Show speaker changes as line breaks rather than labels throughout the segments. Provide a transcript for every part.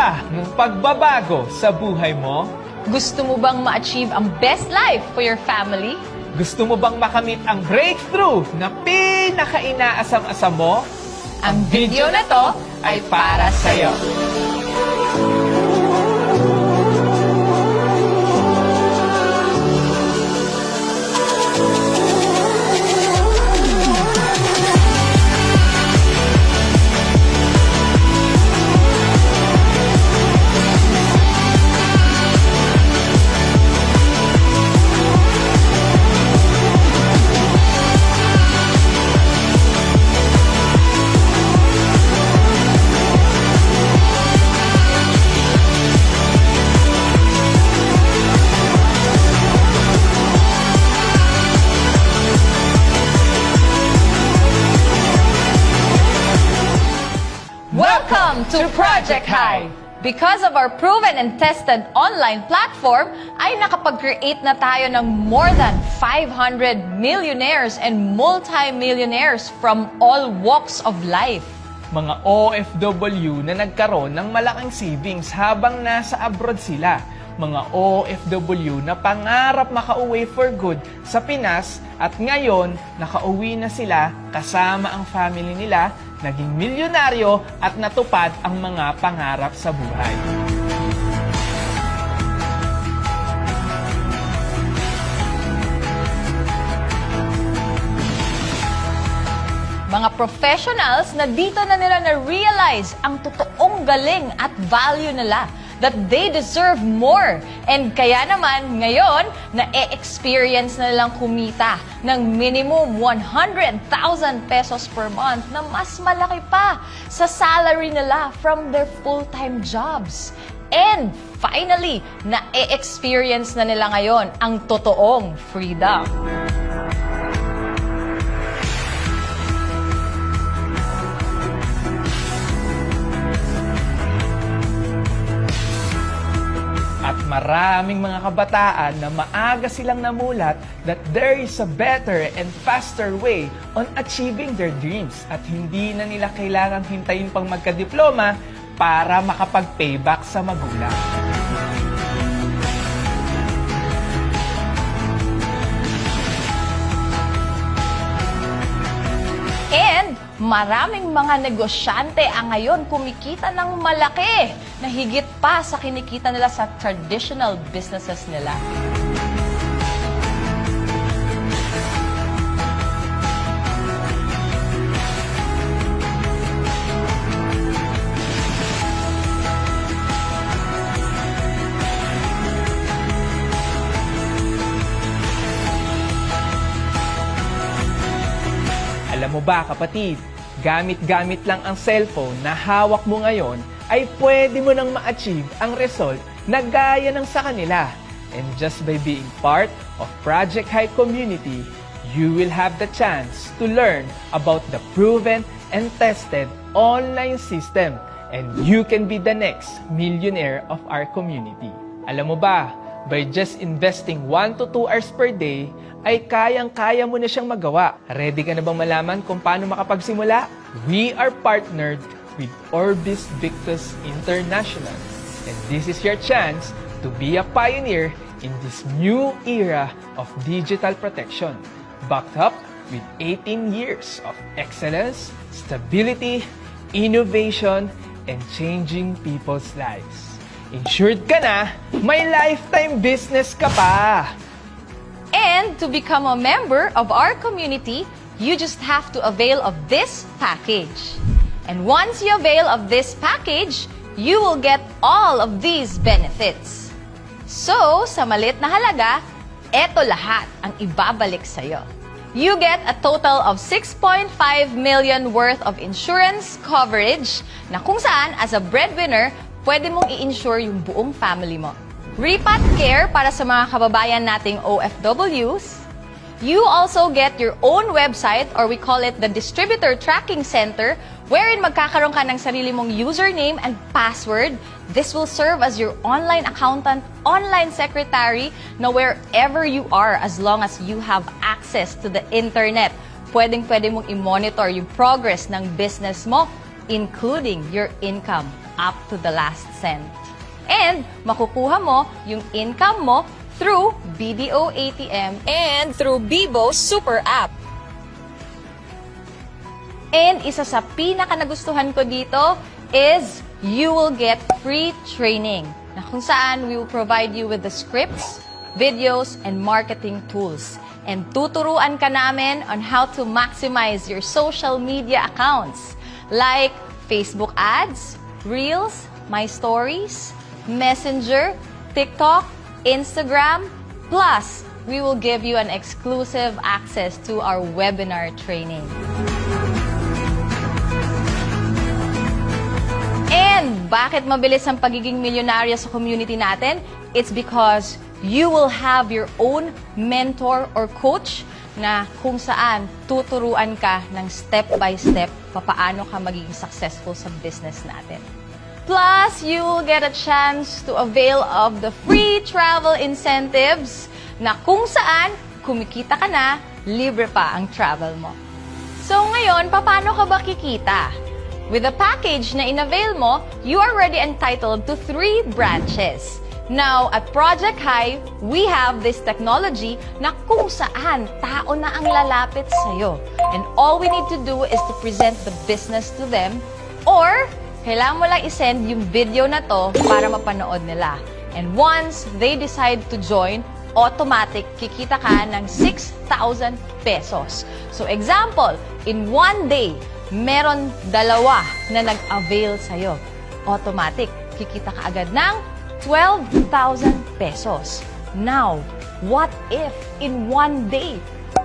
ba ng pagbabago sa buhay mo?
Gusto mo bang ma-achieve ang best life for your family?
Gusto mo bang makamit ang breakthrough na pinaka-inaasam-asam mo?
Ang video na to ay para sa'yo. To Project High! Because of our proven and tested online platform, ay nakapag-create na tayo ng more than 500 millionaires and multi-millionaires from all walks of life.
Mga OFW na nagkaroon ng malaking savings habang nasa abroad sila. Mga OFW na pangarap makauwi for good sa Pinas at ngayon nakauwi na sila kasama ang family nila, naging milyonaryo at natupad ang mga pangarap sa buhay.
Mga professionals na dito na nila na-realize ang totoong galing at value nila that they deserve more. And kaya naman, ngayon, na-experience na nilang kumita ng minimum 100,000 pesos per month na mas malaki pa sa salary nila from their full-time jobs. And finally, na-experience na nila ngayon ang totoong freedom.
Maraming mga kabataan na maaga silang namulat that there is a better and faster way on achieving their dreams at hindi na nila kailangang hintayin pang magka-diploma para makapag-payback sa magulang.
Maraming mga negosyante ang ngayon kumikita ng malaki na higit pa sa kinikita nila sa traditional businesses nila.
Ba kapatid, gamit-gamit lang ang cellphone na hawak mo ngayon ay pwede mo nang ma-achieve ang result na gaya ng sa kanila. And just by being part of Project High Community, you will have the chance to learn about the proven and tested online system and you can be the next millionaire of our community. Alam mo ba, by just investing 1 to 2 hours per day, ay kayang-kaya mo na siyang magawa. Ready ka na bang malaman kung paano makapagsimula? We are partnered with Orbis Victus International. And this is your chance to be a pioneer in this new era of digital protection, backed up with 18 years of excellence, stability, innovation, and changing people's lives. Insured ka na, may lifetime business ka pa!
And to become a member of our community, you just have to avail of this package. And once you avail of this package, you will get all of these benefits. So, sa malit na halaga, eto lahat ang ibabalik sa'yo. You get a total of 6.5 million worth of insurance coverage na kung saan as a breadwinner, pwede mong i-insure yung buong family mo. Repat Care para sa mga kababayan nating OFWs. You also get your own website or we call it the Distributor Tracking Center wherein magkakaroon ka ng sarili mong username and password. This will serve as your online accountant, online secretary na wherever you are as long as you have access to the internet. Pwedeng-pwede mong i-monitor yung progress ng business mo including your income up to the last cent. And makukuha mo yung income mo through BDO ATM
And through Bibo Super App.
And isa sa pinaka nagustuhan ko dito is you will get free training na kung saan we will provide you with the scripts, videos, and marketing tools. And tuturuan ka namin on how to maximize your social media accounts like Facebook ads, Reels, My Stories, Messenger, TikTok, Instagram, plus we will give you an exclusive access to our webinar training. And bakit mabilis ang pagiging milyonaryo sa community natin? It's because you will have your own mentor or coach na kung saan tuturuan ka ng step by step papaano ka magiging successful sa business natin. Plus, you will get a chance to avail of the free travel incentives na kung saan kumikita ka na, libre pa ang travel mo. So ngayon, paano ka ba kikita? With the package na inavail mo, you are already entitled to three branches. Now, at Project High, we have this technology na kung saan tao na ang lalapit sa'yo. And all we need to do is to present the business to them or kailangan mo lang isend yung video na to para mapanood nila. And once they decide to join, automatic kikita ka ng 6,000 pesos. So example, in one day, meron dalawa na nag-avail sa'yo. Automatic, kikita ka agad ng 12,000 pesos. Now, what if in one day,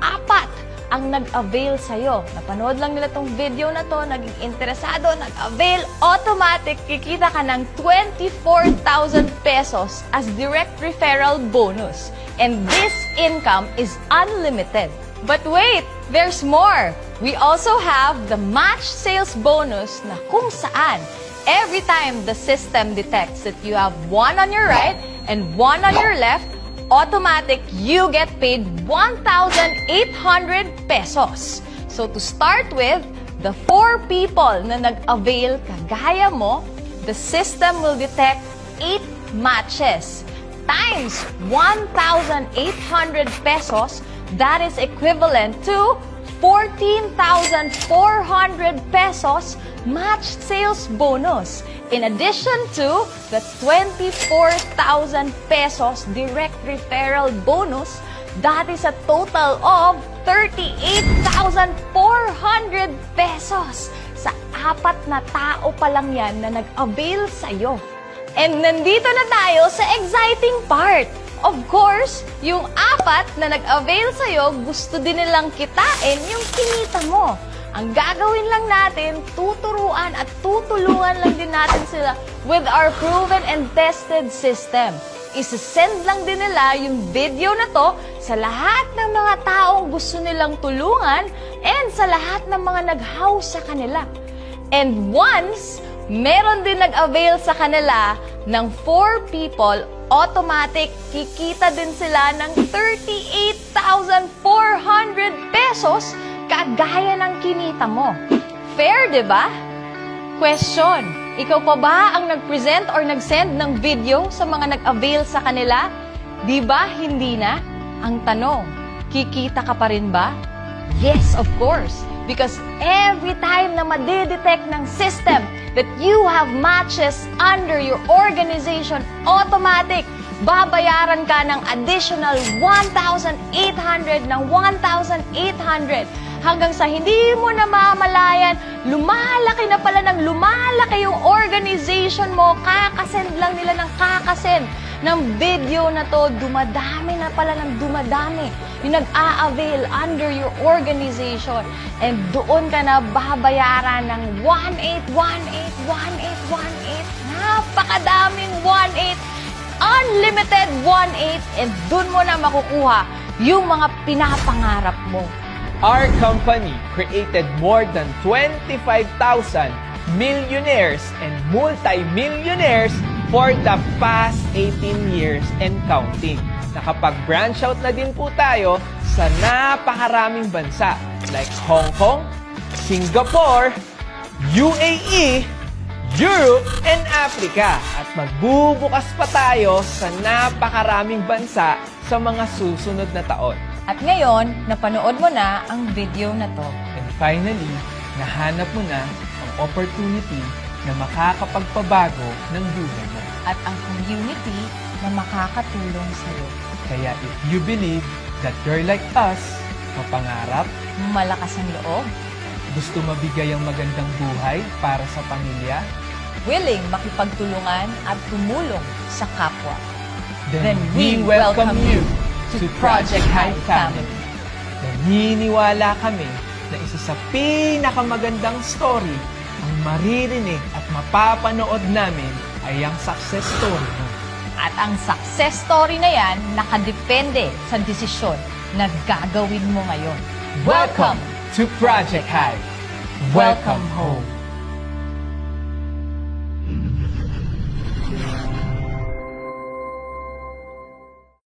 apat ang nag-avail sa'yo. Napanood lang nila tong video na to, naging interesado, nag-avail, automatic, kikita ka ng 24,000 pesos as direct referral bonus. And this income is unlimited. But wait, there's more. We also have the match sales bonus na kung saan every time the system detects that you have one on your right and one on your left, automatic you get paid 1,800 pesos. So to start with, the four people na nag-avail kagaya mo, the system will detect 8 matches times 1,800 pesos, that is equivalent to 14,400 pesos match sales bonus. In addition to the 24,000 pesos direct referral bonus, that is a total of 38,400 pesos. Sa apat na tao pa lang yan na nag-avail sa'yo. And nandito na tayo sa exciting part. Of course, yung apat na nag-avail sa'yo, gusto din nilang kitain yung kinita mo. Ang gagawin lang natin, tuturuan at tutulungan lang din natin sila with our proven and tested system. Isasend lang din nila yung video na to sa lahat ng mga taong gusto nilang tulungan and sa lahat ng mga nag-house sa kanila. And once meron din nag-avail sa kanila ng 4 people, automatic kikita din sila ng 38,400 pesos kagaya ng kinita mo. Fair, di ba? Question, ikaw pa ba ang nag-present or nag-send ng video sa mga nag-avail sa kanila? Di ba hindi na? Ang tanong, kikita ka pa rin ba? Yes, of course. Because every time na madidetect ng system that you have matches under your organization, automatic, babayaran ka ng additional 1,800 ng 1,800 hanggang sa hindi mo na mamalayan, lumalaki na pala ng lumalaki yung organization mo, kakasend lang nila ng kakasend ng video na to, dumadami na pala ng dumadami yung nag-a-avail under your organization. And doon ka na babayaran ng 1,818, 1,818, napakadaming 1,8, unlimited 1,8, and doon mo na makukuha yung mga pinapangarap mo.
Our company created more than 25,000 millionaires and multi-millionaires for the past 18 years and counting. Nakapag-branch out na din po tayo sa napakaraming bansa like Hong Kong, Singapore, UAE, Europe, and Africa. At magbubukas pa tayo sa napakaraming bansa sa mga susunod na taon.
At ngayon, napanood mo na ang video na to.
And finally, nahanap mo na ang opportunity na makakapagpabago ng buhay mo.
At ang community na makakatulong sa'yo.
Kaya if you believe that you're like us, mapangarap,
Malakas ang loob,
gusto mabigay ang magandang buhay para sa pamilya,
willing makipagtulungan at tumulong sa kapwa.
then,
Then we welcome you to Project High Family.
Naniniwala kami na isa sa pinakamagandang story maririnig at mapapanood namin ay ang success story mo.
At ang success story na yan nakadepende sa desisyon na gagawin mo ngayon.
Welcome to Project High. Welcome home.